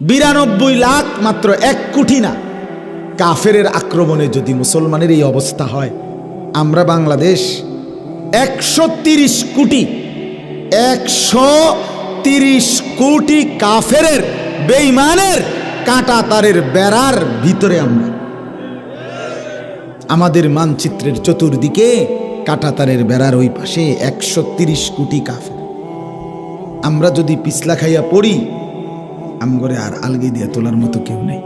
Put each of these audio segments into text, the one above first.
বিরানব্বই লাখ মাত্র এক কোটি না। কাফেরের আক্রমণে যদি মুসলমানের এই অবস্থা হয়, আমরা বাংলাদেশ একশো তিরিশ কোটি, একশো তিরিশ কোটি কাফেরের বেইমানের কাঁটা তারের বেড়ার ভিতরে আমরা। আমাদের মানচিত্রের চতুর্দিকে কাঁটাতারের বেড়ার ওই পাশে একশো তিরিশ কোটি কাফের। আমরা যদি পিছলা খাইয়া পড়ি আমগরে আর আলগি দিয়ে তোলার মতো কেউ নেই।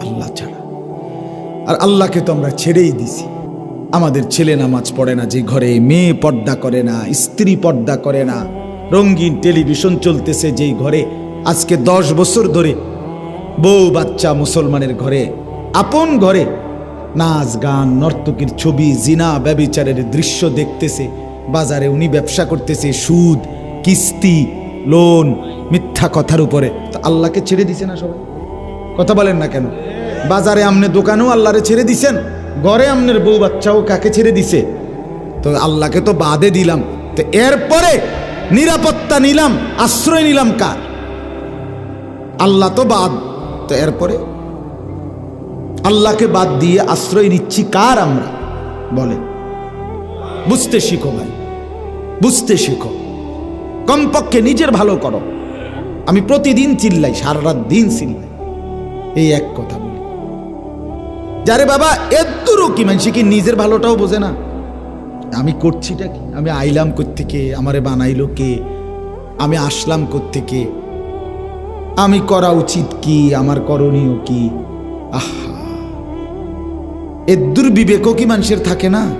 আল্লাহ ছাড়া। আর আল্লাহকে তো আমরা ছেড়েই দিছি। আমাদের ছেলে নামাজ পড়ে না, যে ঘরে মেয়ে পর্দা করে না, স্ত্রী পর্দা করে না, রঙিন টেলিভিশন চলতেছে যেই ঘরে, আজকে দশ বছর ধরে বউ বাচ্চা মুসলমানের ঘরে, আপন ঘরে নাচ গান, নর্তকীর ছবি, জিনা, ব্যবিচারের দৃশ্য দেখতেছে, বাজারে উনি ব্যবসা করতেছে, সুদ, কিস্তি, লোন, মিথ্যা কথার উপরে। আল্লাহকে ছেড়ে দিছে না সবাই? কথা বলেন না কেন? বাজারে আমনে দোকানেও আল্লাহরে ছেড়ে দিছেন, ঘরে আমনের বউ বাচ্চাও কাকে ছেড়ে দিছে? তো আল্লাহকে তো বাদে দিলাম। তো এরপরে নিরাপত্তা নিলাম, আশ্রয় নিলাম কার? আল্লাহ তো বাদ। তো এরপরে? আল্লাহকে বাদ দিয়ে আশ্রয় নিচ্ছি কার আমরা? বলে বুঝতে শিখো ভাই। বুঝতে শিখো। কমপক্ষে নিজের ভালো করো। আমি প্রতিদিন চিল্লাই সারা রাত দিন চিল্লাই। এই এক কথা বলি। যারে বাবা এদ্দুরও কি মানুষ কি নিজের ভালোটাও বোঝে না? আমি করছিটা কি? আমি আইলাম কোত্থেকে? আমারে বানাইলো কে? আমি আসলাম কোত্থেকে? আমি করা উচিত কি? আমার করণীয় কি? আহা। এদ্দুর বিবেকও কি মানুষের থাকে না?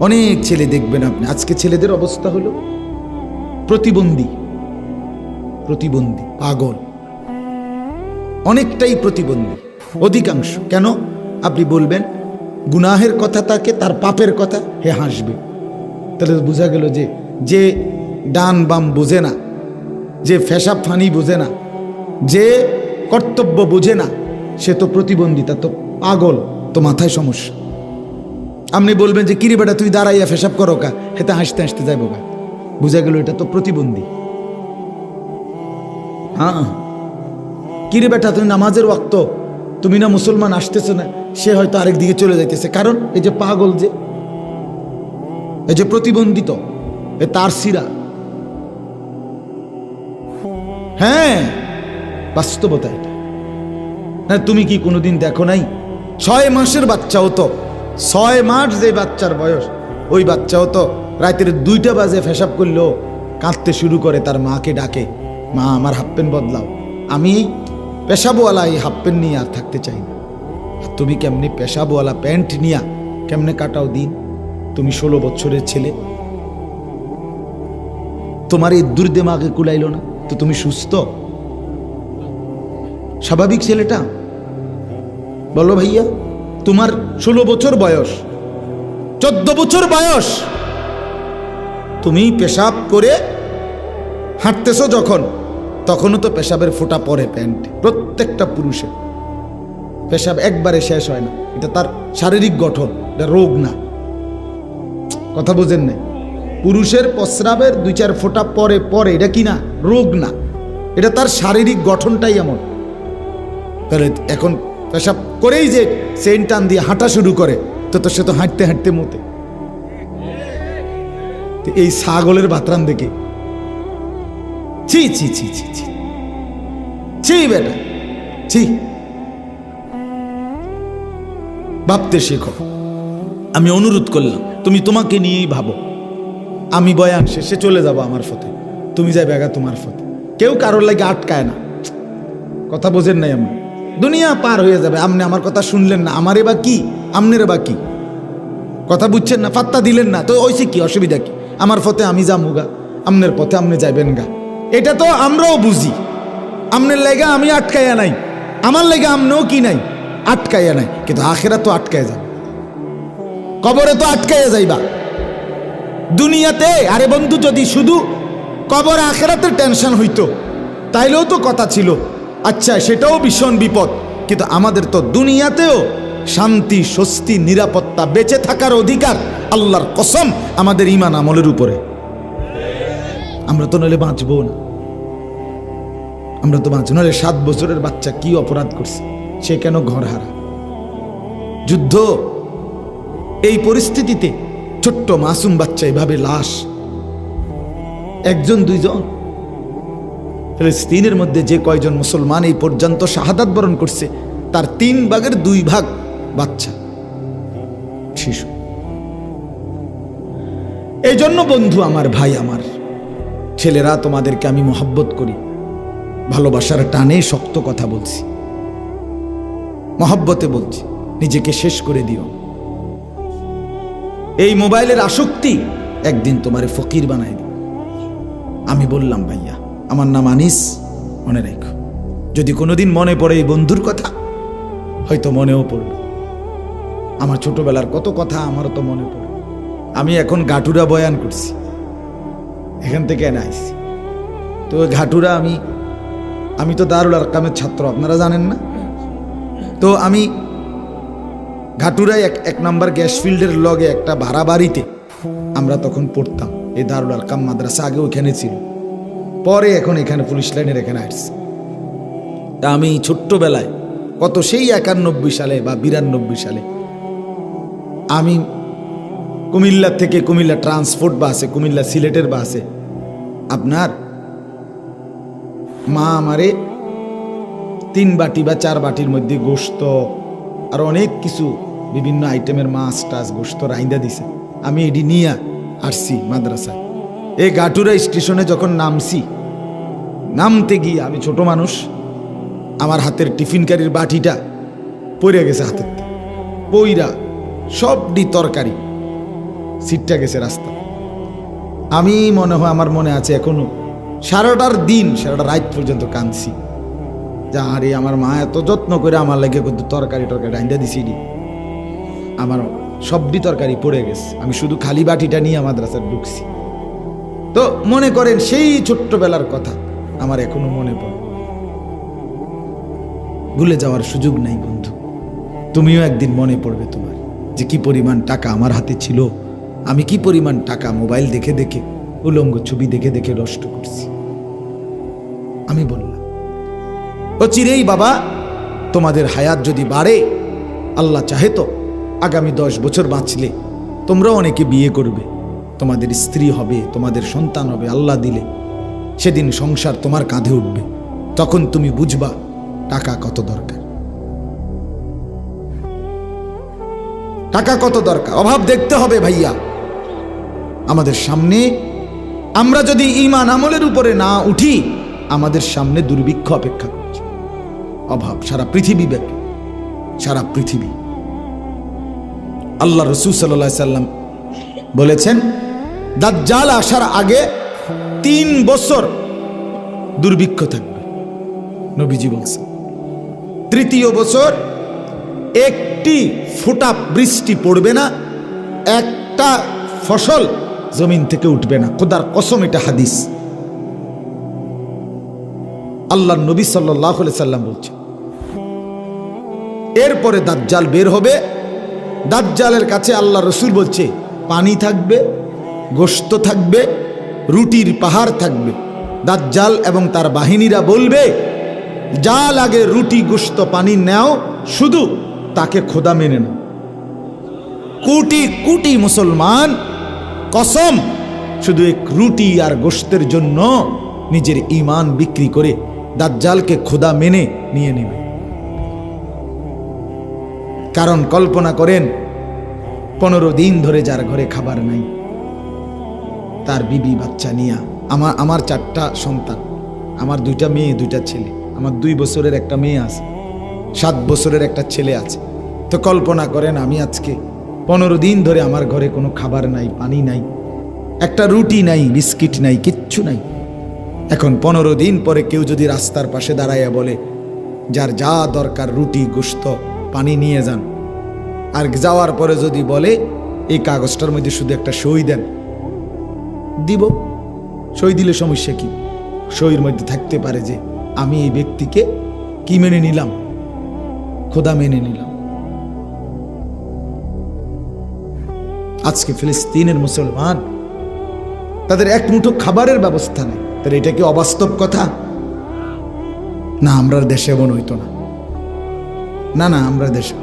অনেক ছেলে দেখবেন আপনি। আজকে ছেলেদের অবস্থা হলো প্রতিবন্ধী। প্রতিবন্ধী, পাগল। অনেকটাই প্রতিবন্ধী। অধিকাংশ। কেন? আপনি বলবেন, গুনাহের কথা তাকে, তার পাপের কথা? হে হাসবে। তাহলে বোঝা গেল যে যে ডান বাম বোঝে না, যে ফেসাব ফানি বোঝে না, যে কর্তব্য বোঝে না, সে তো প্রতিবন্ধী, তা তো পাগল, তো মাথায় সমস্যা। আপনি বলবেন যে, কিরে বেটা, তুই দাঁড়াইয়া ফেসাব করো কা? হেতে হাসতে হাসতে যাইব গা বুঝা গেল এটা তো প্রতিবন্ধী। হ্যাঁ? কিরে বেটা, তুমি নামাজের ওয়াক্ত? তুমি না মুসলমান আসতেছে না, সে হয়তো আরেক দিকে চলে যাইতেছে। কারণ এই যে পাগল যে, এই যে প্রতিবন্ধিত, এ তার সিরা হ্যাঁ বাস্তবতা এটা। হ্যাঁ তুমি কি কোনোদিন দেখো নাই? ছয় মাসের বাচ্চাও তো ছয় মাস যে বাচ্চার বয়স, ওই বাচ্চাও তো রাতের দুইটা বাজে ফেসাব করলেও কাঁদতে শুরু করে তার মাকে ডাকে। মা, আমার হাফ প্যান্ট বদলাও। আমি পেশাবওয়ালা এই হাফ প্যান্ট নিয়ে আর থাকতে চাই না। আর তুমি কেমনি পেশাবওয়ালা প্যান্ট নিয়া কেমনে কাটাও দিন? তুমি ষোলো বছরের ছেলে। তোমার এই দুর্দেমাগে কুলাইলো না, তো তুমি সুস্থ? স্বাভাবিক ছেলেটা? বলো ভাইয়া, তোমার ষোলো বছর বয়স, চোদ্দ বছর বয়স। তুমি পেশাব করে হাঁটতেছো যখন তখনও তো পেশাবের ফোঁটা পরে প্যান্ট, প্রত্যেকটা পুরুষের। পেশাব একবারে শেষ হয় না। এটা তার শারীরিক গঠন, এটা রোগ না। কথা বোঝেন নাই? পুরুষের প্রস্রাবের দুই চার ফোঁটা পরে পরে এটা কি না? রোগ না। এটা তার শারীরিক গঠনটাই এমন। তাহলে এখন পেশাব করেই যে চেইন টান দিয়ে হাঁটা শুরু করে, তো তো সে তো হাঁটতে হাঁটতে মতে এই ছাগলের বাতরান দেখে ছি ছি ছি ছি ছি। ছি, বেটা। ছি। ভাবতে শেখো। আমি অনুরোধ করলাম, তুমি তোমাকে নিয়েই ভাবো। আমি বয়ান শেষে চলে যাব আমার ফতে তুমি যাই বেগা তোমার ফতে কেউ কারোর লাগে আটকায় না। কথা বোঝেন নাই আমি দুনিয়া পার হয়ে যাবে। আপনি আমার কথা শুনলেন না। আমারে বা কি? আমনের বা কি? কথা বুঝছেন না? ফাত্তা দিলেন না। তো ওইসে কি? অসুবিধা কি? আমার ফতে আমি যামুগা আমনের পথে আপনি যাইবেন গা। এটা তো আমরাও বুঝি। আমনের লেগা আমি আটকাইয়া নাই। আমার লেগা আমনেও কি নাই? আটকাইয়া নাই। কিন্তু আখেরা তো আটকায় যাবে। কবরে তো আটকাইয়া যাইবা। দুনিয়াতে, আরে বন্ধু, যদি শুধু কবর আখেরাতে টেনশন হইতো, তাইলেও তো কথা ছিল। আচ্ছা সেটাও ভীষণ বিপদ। কিন্তু আমাদের তো দুনিয়াতেও শান্তি, স্বস্তি, নিরাপত্তা বেঁচে থাকার অধিকার, আল্লাহর কসম আমাদের ইমান আমলের উপরে। আমরা তো নইলে বাঁচবো না। আমরা তো বাঁচি নাহলে সাত বছরের বাচ্চা কি অপরাধ করছে? সে কেন ঘর হারা? যুদ্ধ, এই পরিস্থিতিতে ছোট্ট মাসুম বাচ্চা এভাবে লাশ, একজন, দুইজন, ফিলিস্তিনের মধ্যে যে কয়জন মুসলমান এই পর্যন্ত শাহাদাত বরণ করছে, তার তিন ভাগের দুই ভাগ বাচ্চা, শিশু। এই জন্য বন্ধু আমার, ভাই আমার ছেলেরা তোমাদেরকে আমি মহব্বত করি। ভালোবাসার টানে শক্ত কথা বলছি। মহব্বতে বলছি, নিজেকে শেষ করে দিও। এই মোবাইলের আসক্তি একদিন তোমারে ফকির বানাই দিও আমি বললাম, ভাইয়া, আমার নাম আনিস, মনে রেখো। যদি কোনোদিন মনে পড়ে এই বন্ধুর কথা, হয়তো মনেও পড়বে। আমার ছোটবেলার কত কথা আমারও তো মনে পড়ে। আমি এখন গাটুরা বয়ান করছি। এখান থেকে এনে আইসি তো ঘাটুরা আমি আমি তো দারুল আরকামের ছাত্র, আপনারা জানেন না? তো আমি ঘাটুরায় এক এক নম্বর গ্যাস ফিল্ডের লগে একটা ভাড়া বাড়িতে আমরা তখন পড়তাম। এই দারুল আরকাম মাদ্রাসা আগে ওইখানে ছিল। পরে এখন এখানে পুলিশ লাইনের এখানে আসছে। তা আমি ছোট্টবেলায়, কত সেই একানব্বই সালে বা বিরানব্বই সালে, আমি কুমিল্লা থেকে কুমিল্লা ট্রান্সপোর্ট বাসে, কুমিল্লা সিলেটের বাসে। আপনার মা আমারে তিন বাটি বা চার বাটির মধ্যে গোস্ত আর অনেক কিছু বিভিন্ন আইটেমের মাছ টাছ গোস্ত রাইন্দা দিছে। আমি এটি নিয়ে আসছি মাদ্রাসায়। এই গাটুরা স্টেশনে যখন নামছি, নামতে গিয়ে আমি ছোট মানুষ, আমার হাতের টিফিন কারির বাটিটা পড়ে গেছে হাতের। পইরা সবডি তরকারি। সিটটা গেছে রাস্তা। আমি মনে হয় আমার মনে আছে এখনও সারাটার দিন, সারাটা রাত পর্যন্ত কাঁদছি। যা আরে আমার মা এত যত্ন করে আমার লেগে কিন্তু তরকারি টরকারি রাইন্দা দিছি নি। আমার সবডি তরকারি পড়ে গেছে। আমি শুধু খালি বাটিটা নিয়ে মাদ্রাসায় ঢুকছি। তো মনে করেন সেই ছোট্টবেলার কথা আমার এখনও মনে পড়ে। ভুলে যাওয়ার সুযোগ নাই বন্ধু। তুমিও একদিন মনে পড়বে তোমার যে কি পরিমাণ টাকা আমার হাতে ছিল। আমি কি পরিমাণ টাকা মোবাইল দেখে দেখে, উলঙ্গ ছবি দেখে দেখে নষ্ট করছি? আমি বললাম, ও চিরেই বাবা, তোমাদের হায়াত যদি বাড়ে, আল্লাহ চাহে তো আগামী দশ বছর বাঁচলে। তোমরাও অনেকে বিয়ে করবে, তোমাদের স্ত্রী হবে, তোমাদের সন্তান হবে, আল্লাহ দিলে। সেদিন সংসার তোমার কাঁধে উঠবে। তখন তুমি বুঝবা টাকা কত দরকার। টাকা কত দরকার? অভাব দেখতে হবে ভাইয়া। আমাদের সামনে। আমরা যদি ইমান আমলের উপরে না উঠি, আমাদের সামনে দুর্ভিক্ষ অপেক্ষা করছে। অভাব, সারা পৃথিবী ব্যাপী। সারা পৃথিবী। আল্লাহ রসুল সাল্লাহ সাল্লাম বলেছেন, দাজ্জাল আসার আগে তিন বছর দুর্ভিক্ষ থাকবে। নবীজি বলছেন, তৃতীয় বছর একটি ফোটা বৃষ্টি পড়বে না, একটা ফসল জমিন থেকে উঠবে না। খোদার কসম, এটা হাদিস। আল্লাহ নবী সাল্লাহ সাল্লাম বলছে, এরপরে দাজ্জাল বের হবে। দাজ্জালের কাছে আল্লাহ রসুল বলছে, পানি থাকবে গোস্ত থাকবে, রুটির পাহাড় থাকবে। দাজ্জাল এবং তার বাহিনীরা বলবে, যা লাগে রুটি গোস্ত পানি নেও, শুধু তাকে খোদা মেনে নাও। কোটি কোটি মুসলমান কসম, শুধু এক রুটি আর গোস্তের জন্য নিজের ইমান বিক্রি করে দাজ্জালকে খোদা মেনে নিয়ে নেবে। কারণ কল্পনা করেন, পনেরো দিন ধরে যার ঘরে খাবার নাই, তার বিবি বাচ্চা নিয়া, আমার আমার চারটা সন্তান, আমার দুইটা মেয়ে, দুইটা ছেলে, আমার দুই বছরের একটা মেয়ে আছে, সাত বছরের একটা ছেলে আছে। তো কল্পনা করেন আমি আজকে পনেরো দিন ধরে আমার ঘরে কোনো খাবার নাই, পানি নাই, একটা রুটি নাই, বিস্কিট নাই, কিচ্ছু নাই। এখন পনেরো দিন পরে কেউ যদি রাস্তার পাশে দাঁড়াইয়া বলে, যার যা দরকার রুটি গোস্ত পানি নিয়ে যান। আর যাওয়ার পরে যদি বলে, এই কাগজটার মধ্যে শুধু একটা সই দেন। দিব। সই দিলে সমস্যা কি? সইয়ের মধ্যে থাকতে পারে যে, আমি এই ব্যক্তিকে কি মেনে নিলাম? খোদা মেনে নিলাম। আজকে ফিলিস্তিনের মুসলমান। তাদের এক মুঠো খাবারের ব্যবস্থা নেই। তাহলে এটা কি অবাস্তব কথা? না আমরা দেশে এমন হইতো না। না না আমরা দেশে